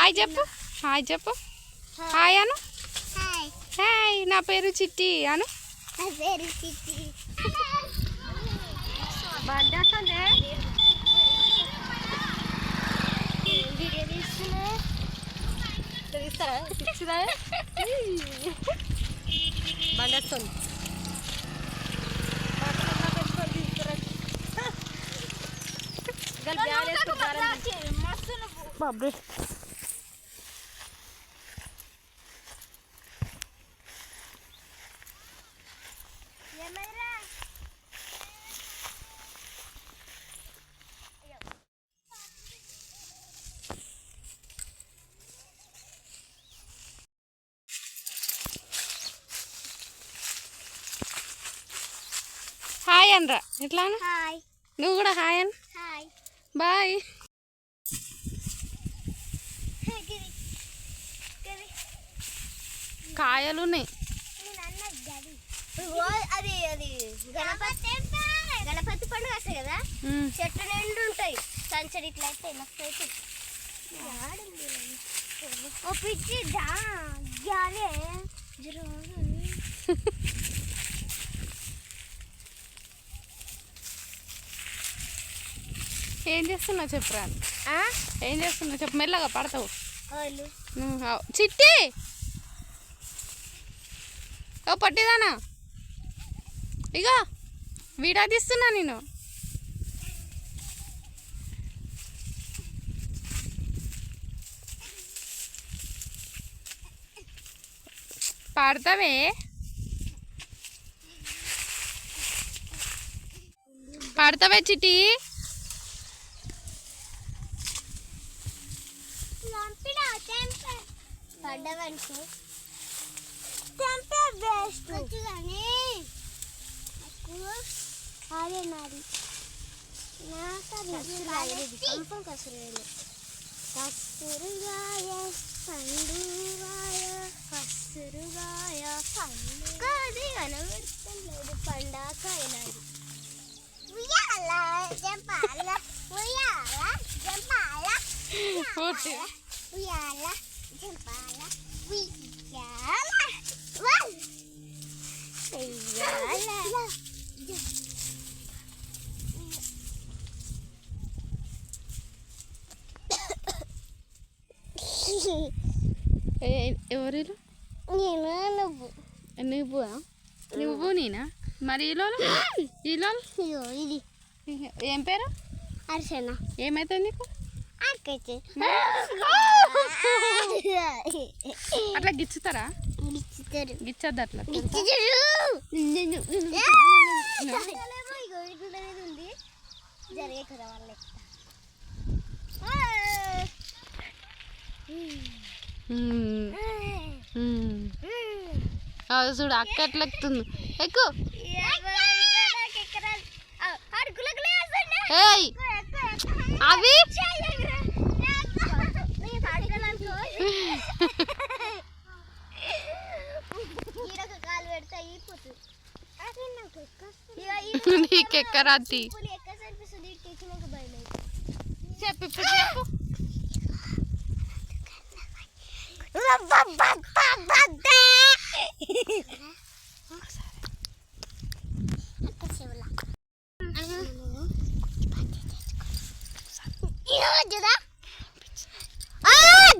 Hi చెప్పు. Hi చెప్పు. Hi అను. Hi. Hi నా పేరు చిట్టి అను. నా పేరు చిట్టి. వీడియో తీస్తున్నా బండేస్తుంది బాబే. హాయ్ అనరా. ఎట్లా నువ్వు కూడా హాయ్ అను. హాయ్. బాయ్. కాయలు ఉన్నాయి అది. అది గణపతి. గణపతి. పండుగ వస్తాయి కదా. చెట్టు నిండు ఉంటాయి. సంచడి ఇట్లా అయితే మస్తు ఓ పిచ్చి దా గ్యాలే జర ఏం చేస్తున్నావు చెప్పురా ఏం చేస్తున్నావు చెప్పు మెల్లగా పడతావు. చిట్టి! ఓ పట్టిదానా? ఇగో వీడా తీస్తున్నా నేను పాడతావే? పాడతావే చిట్టి చంపినా తెంపే పడ్డవనుకో తెంపే బెస్ట్ కానీ అదే నాది. కంపం కసురేలు కసురుగాయ పండుగాయ కసురుగాయ పండు అది కనబడలేదు పండాకాయ నాది. ఉయ్యాల జంపాల ఉయ్యాల జంపాల ఉయ్యాల. జంపాల ఉయ్యాల వల్ ఉయ్యాల ఏ- ఎవరు నేను నువ్వు నువ్వు నువ్వు నేనా మరి ఈలో ఈలో ఇదిగో ఇది ఏం పేరు అర్చన ఏమైతుంది నీకు అట్లా గిచ్చుతారా? ఇచ్చితారు గిచ్చద్దు అట్లా. జరిగే కదా వాళ్ళ ఉమ్, ఉమ్. అది చూడు అక్క ఎట్లా ఎక్కుతుంది. ఎక్కువ ఏయ్. అవి. నీకెక్కరాతి ఎక్కడ అనిపిస్తుంది ఎక్కినాక భయం చెప్పు ఇప్పుడు చెప్పు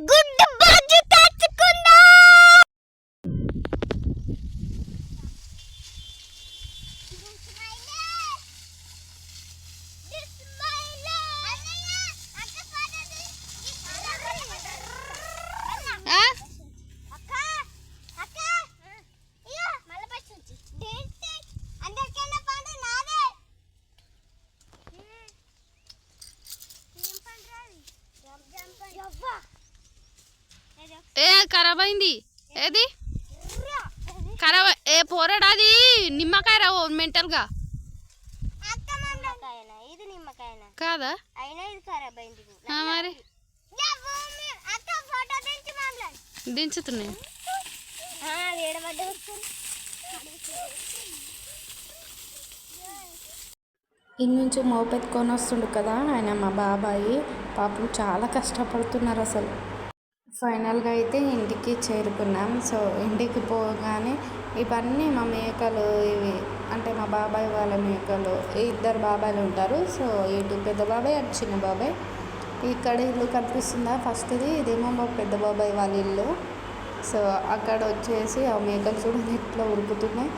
గుడ్డు బాజు ఖరాబ్ అయింది ఏది? ఖరాబ్ ఏ పోరాడాది నిమ్మకాయ రావు మెంటల్గా. కాదా? మరి? దించుతున్నాయి ఇన్ని నుంచి మోపెత్తుకొని వస్తుండు కదా ఆయన మా బాబాయి. పాపం చాలా కష్టపడుతున్నారు అసలు. ఫైనల్గా అయితే ఇంటికి చేరుకున్నాం. సో ఇంటికి పోగానే ఇవన్నీ మా మేకలు ఇవి అంటే మా బాబాయ్ వాళ్ళ మేకలు ఇద్దరు బాబాయ్లు ఉంటారు. సో ఇటు పెద్ద బాబాయ్ అటు చిన్న బాబాయ్. ఇక్కడ ఇల్లు కనిపిస్తుందా? ఫస్ట్ది ఇదేమో మా పెద్ద బాబాయ్ వాళ్ళ ఇల్లు. సో అక్కడ వచ్చేసి ఆ మేకలు చూడండి ఎట్లా ఉరుకుతున్నాయి.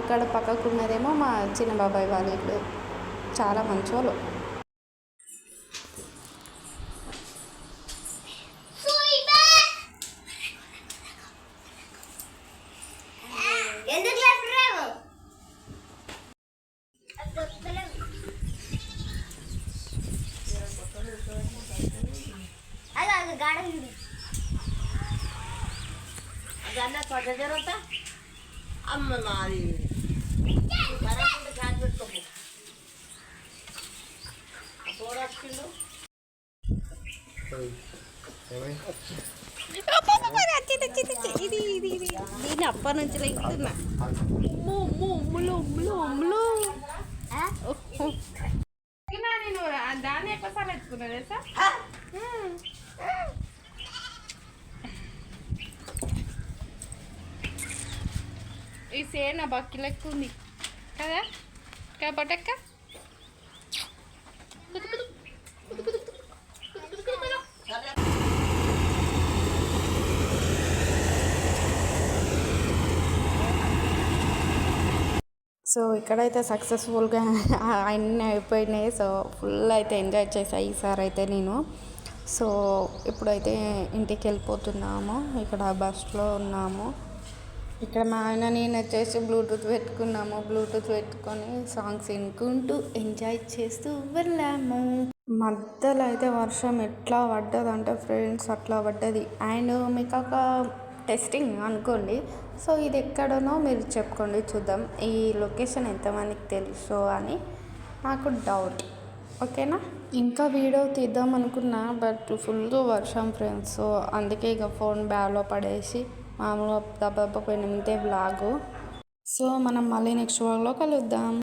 అక్కడ పక్కకు ఉన్నదేమో మా చిన్న బాబాయ్ వాళ్ళ ఇల్లు. చాలా మంచి వాళ్ళు ఎందుకు లేపురావు అది అది గాడ ఉంది అదన్నా తోట జరుగుతా? అమ్మ నాది. బరాకుంటే చాట్ పెట్టుకోపు. పోరాడుతుండు ఇది ఇది ఇది దీని అప్పటి నుంచి లెక్కుతున్నా అమ్ములు అమ్ములు ఓహో. ఎక్కినా నేను ఆ దాన్ని ఎక్కువసార్లు ఎత్తుకున్నా తెలుసా? ఈ సేన బక్కి లెక్క ఉంది కదా కాబట్టక్క సో ఇక్కడైతే సక్సెస్ఫుల్గా అన్నీ అయిపోయినాయి. సో ఫుల్ అయితే ఎంజాయ్ చేశాయి ఈసారి అయితే నేను. సో ఇప్పుడైతే ఇంటికి వెళ్ళిపోతున్నాము ఇక్కడ బస్లో ఉన్నాము. ఇక్కడ మా ఆయన నేను వచ్చేసి బ్లూటూత్ పెట్టుకున్నాము. బ్లూటూత్ పెట్టుకొని సాంగ్స్ వినుకుంటూ ఎంజాయ్ చేస్తూ వెళ్ళాము. మధ్యలో అయితే వర్షం ఎట్లా పడ్డదంటే ఫ్రెండ్స్ అట్లా పడ్డది. అండ్ మీకు ఒక టెస్టింగ్ అనుకోండి. సో ఇది ఎక్కడనో మీరు చెప్పుకోండి చూద్దాం. ఈ లొకేషన్ ఎంతమందికి తెలుసు అని. నాకు డౌట్ ఓకేనా ఇంకా వీడియో తీద్దాం అనుకున్నా బట్ ఫుల్ వర్షం ఫ్రెండ్స్ సో అందుకే ఇక ఫోన్ బ్యాగ్లో పడేసి మామూలుగా దెబ్బ పోయిన ఇంతే బ్లాగు. సో మనం మళ్ళీ నెక్స్ట్ వ్లాగ్లో కలుద్దాం.